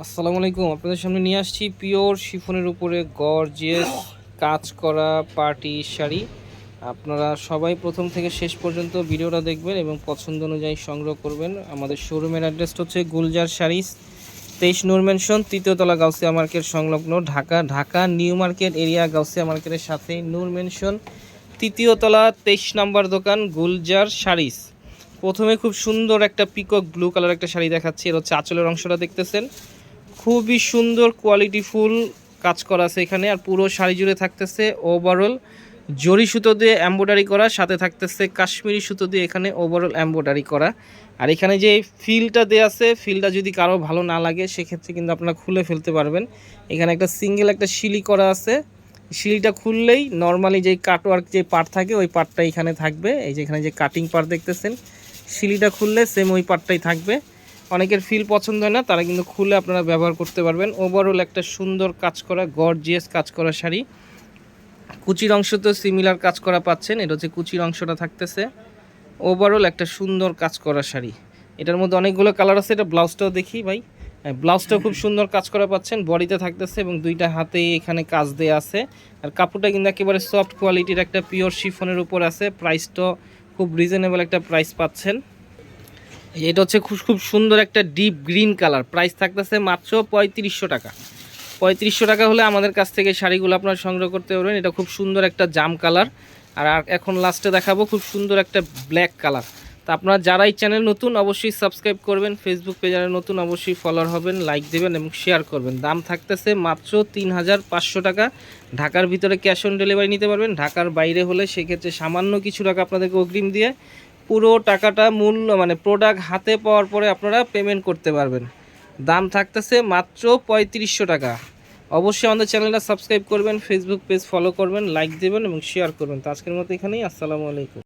আসসালামু আলাইকুম, আপনাদের সামনে নিয়ে আসছি পিওর শিফনের উপরে গর্জিয়াস কাজ করা পার্টি শাড়ি। আপনারা সবাই প্রথম থেকে শেষ পর্যন্ত ভিডিওটা দেখবেন এবং পছন্দ অনুযায়ী সংগ্রহ করবেন। আমাদের শোরুমের অ্যাড্রেসটা হচ্ছে গুলজার শাড়িস তেইশ নূর মেনশন তৃতীয়তলা গাউসিয়া মার্কেট, সংলগ্ন Dhaka Dhaka, new market area, Gausia মার্কেটের সাথে নূর মেনশন তৃতীয়তলা তেইশ নাম্বার দোকান, গুলজার শাড়িস প্রথমে খুব সুন্দর একটা পিকক ব্লু কালার একটা শাড়ি দেখাচ্ছি, এর হচ্ছে আঁচলের অংশটা দেখতেছেন। খুবই সুন্দর কোয়ালিটি ফুল কাজ করা আছে এখানে, আর পুরো শাড়ি জুড়ে থাকতেছে ওভারঅল জরি সুতো দিয়ে এম্ব্রয়ডারি করা, সাথে থাকতেছে কাশ্মীরি সুতো দিয়ে এখানে ওভারঅল এম্ব্রয়ডারি করা। আর এখানে যে ফিলটা দেওয়া আছে ফিলটা যদি কারও ভালো না লাগে, সেক্ষেত্রে কিন্তু আপনারা খুলে ফেলতে পারবেন। এখানে একটা সিঙ্গেল একটা শিলি করা আছে। শিলিটা খুললেই নর্মালি যে কাটওয়ার্ক যে পার্ট থাকে, ওই পার্টটা এখানে থাকবে। এই যে এখানে যে কাটিং পার্ট দেখতেছেন শিলিটা খুললে সেম ওই পার্টটাই থাকবে। অনেকের ফিল পছন্দ হয় না তারা কিন্তু খুলে আপনারা ব্যবহার করতে পারবেন। ওভারঅল একটা সুন্দর কাজ করা গর্জিয়াস কাজ করা শাড়ি। কুচির অংশ তো সিমিলার কাজ করা পাচ্ছেন এটা হচ্ছে কুচির অংশটা থাকতেছে। ওভারঅল একটা সুন্দর কাজ করা শাড়ি। এটার মধ্যে অনেকগুলো কালার আছে এটা ব্লাউজটাও দেখি ভাই। হ্যাঁ, ব্লাউজটাও খুব সুন্দর কাজ করা পাচ্ছেন বডিতে থাকতেছে এবং দুইটা হাতেই এখানে কাজ দেয়া আছে। আর কাপড়টা কিন্তু একেবারে সফট কোয়ালিটির একটা পিওর শিফনের উপর আছে প্রাইসটাও খুব রিজনেবল একটা প্রাইস পাচ্ছেন। এটা হচ্ছে খুব খুব সুন্দর একটা ডিপ গ্রিন কালার প্রাইস থাকতেছে মাত্র পঁয়ত্রিশশো টাকা। পঁয়ত্রিশশো টাকা হলে আমাদের কাছ থেকে শাড়িগুলো আপনার সংগ্রহ করতে পারবেন। এটা খুব সুন্দর একটা জাম কালার আর এখন লাস্টে দেখাবো খুব সুন্দর একটা ব্ল্যাক কালার তা আপনারা যারা এই চ্যানেল নতুন, অবশ্যই সাবস্ক্রাইব করবেন। ফেসবুক পেজে নতুন, অবশ্যই ফলোয়ার হবেন লাইক দেবেন এবং শেয়ার করবেন। দাম থাকতেছে মাত্র তিন হাজার পাঁচশো টাকা। ঢাকার ভিতরে ক্যাশ অন ডেলিভারি নিতে পারবেন। ঢাকার বাইরে হলে সেক্ষেত্রে সামান্য কিছু টাকা আপনাদেরকে অগ্রিম দিয়ে পুরো টাকাটা মূল মানে প্রোডাক্ট হাতে পাওয়ার পরে আপনারা পেমেন্ট করতে পারবেন। দাম থাকতেছে মাত্র পঁয়ত্রিশশো টাকা। অবশ্যই আমাদের চ্যানেলটা সাবস্ক্রাইব করবেন ফেসবুক পেজ ফলো করবেন লাইক দেবেন এবং শেয়ার করবেন। তো আজকের মতো এখানেই, আসসালামু আলাইকুম।